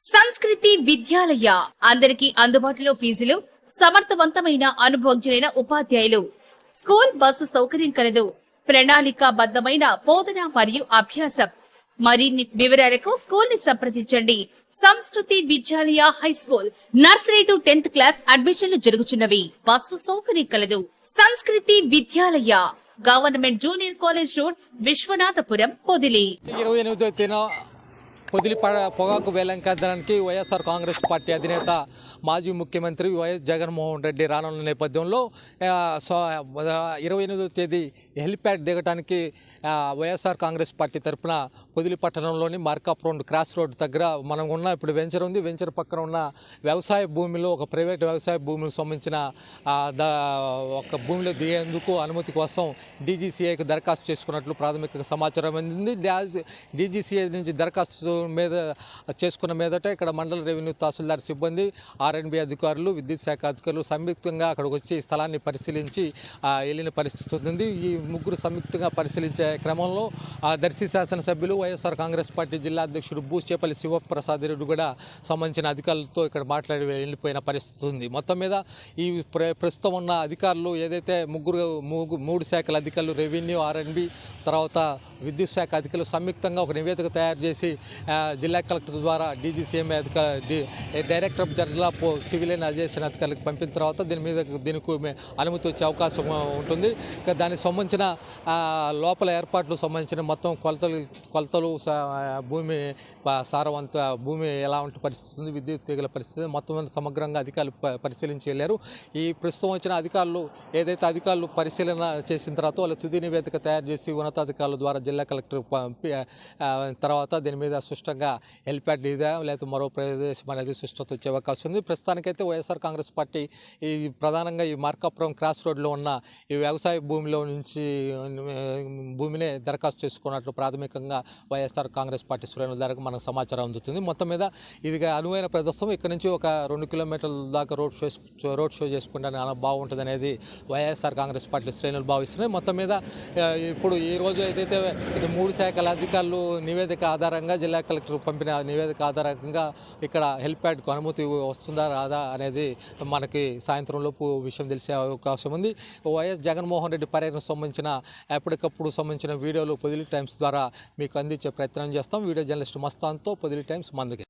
సంస్కృతి విద్యాలయ. అందరికీ అందుబాటులో ఫీజులు సమర్థవంతమైన అనుభవజ్ఞులైన ఉపాధ్యాయులు. స్కూల్ బస్సు సౌకర్యం కలదు. ప్రణాళికాబద్ధమైన బోధన మరియు అభ్యాసం. మరిన్ని వివరాలకు స్కూల్ని సంప్రదించండి. Sanskriti Vidyalaya high school nursery to tenth class అడ్మిషన్లు జరుగుతున్నవి బస్సు సౌకర్యం కలదు. Sanskriti Vidyalaya government junior college road Vishwanathapuram Podili. ఇరవై ఎనిమిదో పొదిలి ప- పొగాకు వేలంకరించడానికి వైఎస్ఆర్ కాంగ్రెస్ పార్టీ అధినేత మాజీ ముఖ్యమంత్రి వైఎస్ జగన్మోహన్ రెడ్డి రానున్న నేపథ్యంలో సో ఇరవై ఎనిమిదో తేదీ హెలిప్యాడ్ దిగటానికి వైఎస్ఆర్ కాంగ్రెస్ పార్టీ తరఫున పొదిలి పట్టణంలోని మార్కాప్ రోడ్ క్రాస్ రోడ్ దగ్గర మనం ఉన్న ఇప్పుడు వెంచర్ ఉంది. వెంచర్ పక్కన ఉన్న వ్యవసాయ భూమిలో ఒక ప్రైవేట్ వ్యవసాయ భూమికి సంబంధించిన ఒక భూమిలో దిగేందుకు అనుమతి కోసం డీజీసీఐకి దరఖాస్తు చేసుకున్నట్లు ప్రాథమిక సమాచారం అందింది. డీజీసీఐ నుంచి దరఖాస్తు మీద చేసుకున్న మీదట ఇక్కడ మండల రెవెన్యూ తహసీల్దార్ సిబ్బంది ఆర్ఎన్బి అధికారులు విద్యుత్ శాఖ అధికారులు సంయుక్తంగా అక్కడికి వచ్చి స్థలాన్ని పరిశీలించి వెళ్ళిన పరిస్థితి ఉంది. ఈ ముగ్గురు సంయుక్తంగా పరిశీలించే క్రమంలో ఆ, దర్శి శాసనసభ్యులు వైఎస్ఆర్ కాంగ్రెస్ పార్టీ జిల్లా అధ్యక్షుడు బూచేపల్లి శివప్రసాద్ రెడ్డి కూడా సంబంధించిన అధికారులతో ఇక్కడ మాట్లాడి వెళ్ళిపోయిన పరిస్థితి ఉంది. మొత్తం మీద ఈ ప్ర- ప్రస్తుతం ఉన్న అధికారులు ఏదైతే ముగ్గురు మూడు శాఖల అధికారులు రెవెన్యూ ఆర్ఎన్బి తర్వాత విద్యుత్ శాఖ అధికారులు సంయుక్తంగా ఒక నివేదిక తయారు చేసి జిల్లా కలెక్టర్ ద్వారా డీజీసీఎం అధికార director of general of civilian అజేషన్ అధికారులకు పంపిన తర్వాత దీని మీద దీనికి అనుమతి వచ్చే అవకాశం ఉంటుంది. దానికి సంబంధించిన లోపల ఏర్పాట్లు సంబంధించిన మొత్తం కొలతలు కొలతలు భూమి సారవంత భూమి ఎలా ఉంటే పరిస్థితి ఉంది విద్యుత్ తీగల పరిస్థితి మొత్తం మీద సమగ్రంగా అధికారులు పరిశీలించలేరు పరిశీలించి వెళ్ళారు. ఈ ప్రస్తుతం వచ్చిన అధికారులు ఏదైతే అధికారులు పరిశీలన చేసిన తర్వాత వాళ్ళు తుది నివేదిక తయారు చేసి ఉన్నతాధికారుల ద్వారా జిల్లా కలెక్టర్ పంపి తర్వాత దీని మీద సుష్టంగా హెల్ప్యాడ్ లేదా లేకపోతే మరో ప్రదేశం అనేది సుష్టత వచ్చే అవకాశం ఉంది. ప్రస్తుతానికైతే వైఎస్ఆర్ కాంగ్రెస్ పార్టీ ఈ ప్రధానంగా ఈ మార్కాపురం క్రాస్ రోడ్లో ఉన్న ఈ వ్యవసాయ భూమిలో నుంచి భూమినే దరఖాస్తు చేసుకున్నట్లు ప్రాథమికంగా వైఎస్ఆర్ కాంగ్రెస్ పార్టీ శ్రేణుల ద్వారా మనకు సమాచారం అందుతుంది. మొత్తం మీద ఇది అనువైన ప్రదర్శనం ఇక్కడ నుంచి ఒక రెండు కిలోమీటర్ల దాకా రోడ్ షో రోడ్ షో చేసుకుంటే బాగుంటుంది అనేది వైఎస్ఆర్ కాంగ్రెస్ పార్టీ శ్రేణులు భావిస్తున్నాయి. మొత్తం మీద ఇప్పుడు ఈ రోజు ఏదైతే ఇది మూడు శాఖల అధికారులు నివేదిక ఆధారంగా జిల్లా కలెక్టర్ పంపిన నివేదిక ఆధారంగా ఇక్కడ హెల్ప్ ప్యాడ్కు అనుమతి వస్తుందా రాదా అనేది మనకి సాయంత్రం లోపు విషయం తెలిసే అవకాశం ఉంది. వైఎస్ జగన్మోహన్ రెడ్డి పర్యటనకు సంబంధించిన ఎప్పటికప్పుడు సంబంధించిన వీడియోలు పొదిలి టైమ్స్ ద్వారా మీకు అందించే ప్రయత్నం చేస్తాం. వీడియో జర్నలిస్ట్ మస్తాన్తో పొదిలి టైమ్స్ మందుకే.